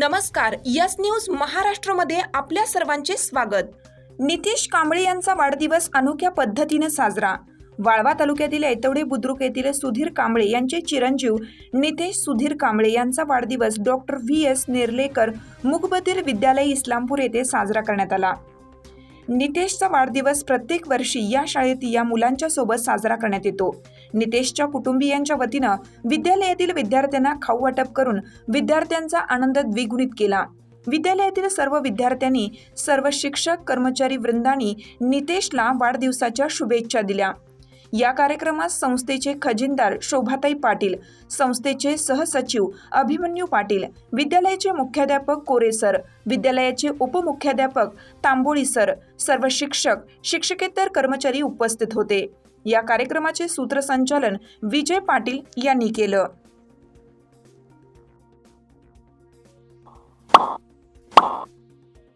नमस्कार yes news महाराष्ट्रमध्ये आपल्या सर्वांचे स्वागत. नितीश कांबळे यांचा वाढदिवस अनोख्या पद्धतीने साजरा. वाळवा तालुक्यातील ऐतवडे बुद्रुक येथील सुधीर कांबळे यांचे चिरंजीव नितेश सुधीर कांबळे यांचा वाढदिवस डॉक्टर व्ही एस नेर्लेकर मुकबधीर विद्यालय इस्लामपूर येथे साजरा करण्यात आला. नितेशचा वाढदिवस प्रत्येक वर्षी या शाळेत या मुलांच्या सोबत साजरा करण्यात येतो. नितेशच्या कुटुंबियांच्या वतीनं विद्यालयातील विद्यार्थ्यांना खाऊ वाटप करून विद्यार्थ्यांचा आनंद द्विगुणित केला. विद्यालयातील सर्व विद्यार्थ्यांनी सर्व शिक्षक कर्मचारी वृंदांनी नितेशला वाढदिवसाच्या शुभेच्छा दिल्या. या कार्यक्रमात संस्थेचे खजिनदार शोभाताई पाटील संस्थेचे सहसचिव अभिमन्यू पाटील विद्यालयाचे मुख्याध्यापक कोरे सर विद्यालयाचे उपमुख्याध्यापक तांबोळी सर सर्व शिक्षक शिक्षकेतर कर्मचारी उपस्थित होते. या कार्यक्रमाचे सूत्रसंचालन विजय पाटील यांनी केलं.